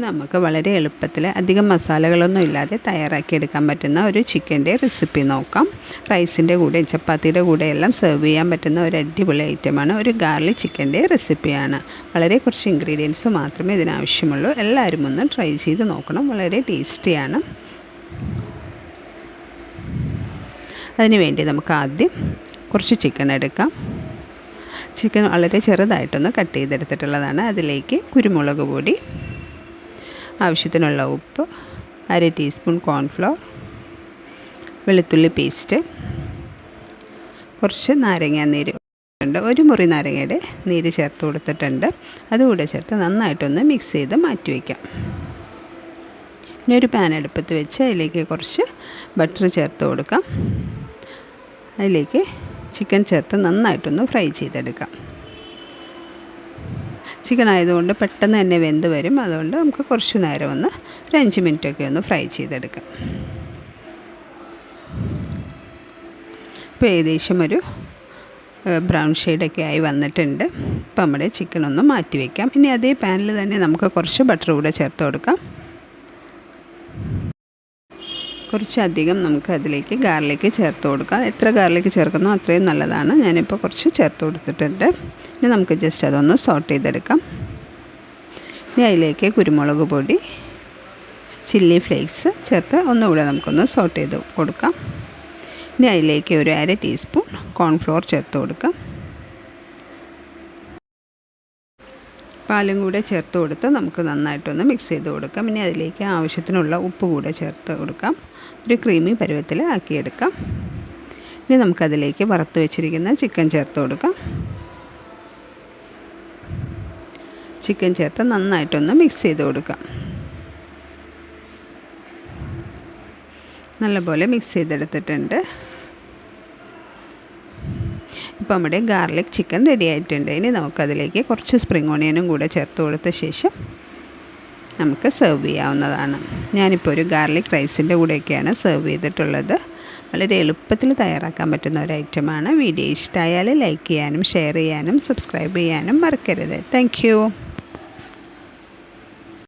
നമുക്ക് വളരെ എളുപ്പത്തിൽ അധികം മസാലകളൊന്നും ഇല്ലാതെ തയ്യാറാക്കിയെടുക്കാൻ പറ്റുന്ന ഒരു ചിക്കന്റെ റെസിപ്പി നോക്കാം. റൈസിന്റെ കൂടെ ചപ്പാത്തിയുടെ കൂടെ എല്ലാം സെർവ് ചെയ്യാൻ പറ്റുന്ന ഒരു അടിപൊളി ഐറ്റമാണ് ഒരു ഗാർലിക് ചിക്കന്റെ റെസിപ്പിയാണ് വളരെ കുറച്ച് ഇൻഗ്രീഡിയൻസ് മാത്രമേ ഇതിനാവശ്യമുള്ളൂ. എല്ലാവരും ഒന്ന് ട്രൈ ചെയ്ത് നോക്കണം. വളരെ ടേസ്റ്റിയാണ് അതിനുവേണ്ടി നമുക്ക് ആദ്യം കുറച്ച് ചിക്കൻ എടുക്കാം. ചിക്കൻ വളരെ ചെറുതായിട്ടൊന്ന് കട്ട് ചെയ്തെടുത്തിട്ടുള്ളതാണ്. അതിലേക്ക് കുരുമുളക് പൊടി ആവശ്യത്തിനുള്ള ഉപ്പ് അര ടീസ്പൂൺ കോൺഫ്ലോർ വെളുത്തുള്ളി പേസ്റ്റ് കുറച്ച് നാരങ്ങ നീര് ഉണ്ട് ഒരു മുറി നാരങ്ങയുടെ നീര് ചേർത്ത് കൊടുത്തിട്ടുണ്ട്. അതുകൂടെ ചേർത്ത് നന്നായിട്ടൊന്ന് മിക്സ് ചെയ്ത് മാറ്റി വയ്ക്കാം ഇനി ഒരു പാൻ അടുപ്പത്ത് വെച്ച് അതിലേക്ക് കുറച്ച് ബട്ടർ ചേർത്ത് കൊടുക്കാം. അതിലേക്ക് ചിക്കൻ ചേർത്ത് നന്നായിട്ടൊന്ന് ഫ്രൈ ചെയ്തെടുക്കാം. ചിക്കൻ ആയതുകൊണ്ട് പെട്ടെന്ന് തന്നെ വെന്ത് വരും. അതുകൊണ്ട് നമുക്ക് കുറച്ച് നേരം ഒന്ന് ഒരു അഞ്ച് മിനിറ്റൊക്കെ ഒന്ന് ഫ്രൈ ചെയ്തെടുക്കാം. ഇപ്പോൾ ഏകദേശം ഒരു ബ്രൗൺ ഷെയ്ഡൊക്കെ ആയി വന്നിട്ടുണ്ട്. ഇപ്പം നമ്മുടെ ചിക്കൻ ഒന്ന് മാറ്റി വയ്ക്കാം ഇനി അതേ പാനിൽ തന്നെ നമുക്ക് കുറച്ച് ബട്ടർ കൂടെ ചേർത്ത് കൊടുക്കാം. കുറച്ചധികം നമുക്ക് അതിലേക്ക് ഗാർലിക്ക് ചേർത്ത് കൊടുക്കാം. എത്ര ഗാർലിക്ക് ചേർക്കുന്നോ അത്രയും നല്ലതാണ്. ഞാനിപ്പോൾ കുറച്ച് ചേർത്ത് കൊടുത്തിട്ടുണ്ട്. ഇനി നമുക്ക് ജസ്റ്റ് അതൊന്ന് സോട്ട് ചെയ്തെടുക്കാം. ഇനി അതിലേക്ക് കുരുമുളക് പൊടി ചില്ലി ഫ്ലേക്സ് ചേർത്ത് ഒന്നുകൂടെ നമുക്കൊന്ന് സോട്ട് ചെയ്ത് കൊടുക്കാം. ഇനി അതിലേക്ക് ഒരു അര ടീസ്പൂൺ കോൺഫ്ലോർ ചേർത്ത് കൊടുക്കാം. പാലും കൂടെ ചേർത്ത് കൊടുത്ത് നമുക്ക് നന്നായിട്ടൊന്ന് മിക്സ് ചെയ്ത് കൊടുക്കാം. ഇനി അതിലേക്ക് ആവശ്യത്തിനുള്ള ഉപ്പ് കൂടെ ചേർത്ത് കൊടുക്കാം. ഒരു ക്രീമി പരുവത്തിൽ ആക്കിയെടുക്കാം. ഇനി നമുക്കതിലേക്ക് വറുത്ത് വെച്ചിരിക്കുന്ന ചിക്കൻ ചേർത്ത് കൊടുക്കാം. ചിക്കൻ ചേർത്ത് നന്നായിട്ടൊന്ന് മിക്സ് ചെയ്ത് കൊടുക്കാം. നല്ലപോലെ മിക്സ് ചെയ്തെടുത്തിട്ടുണ്ട്. ഇപ്പോൾ നമ്മുടെ ഗാർലിക് ചിക്കൻ റെഡി ആയിട്ടുണ്ട്. ഇനി നമുക്കതിലേക്ക് കുറച്ച് സ്പ്രിംഗ് ഓണിയനും കൂടെ ചേർത്ത് കൊടുത്ത ശേഷം നമുക്ക് സെർവ് ചെയ്യാവുന്നതാണ്. ഞാനിപ്പോൾ ഒരു ഗാർലിക് റൈസിന്റെ കൂടെയൊക്കെയാണ് സെർവ് ചെയ്തിട്ടുള്ളത്. വളരെ എളുപ്പത്തിൽ തയ്യാറാക്കാൻ പറ്റുന്ന ഒരു ഐറ്റമാണ്. വീഡിയോ ഇഷ്ടമായാൽ ലൈക്ക് ചെയ്യാനും ഷെയർ ചെയ്യാനും സബ്സ്ക്രൈബ് ചെയ്യാനും മറക്കരുത്. താങ്ക്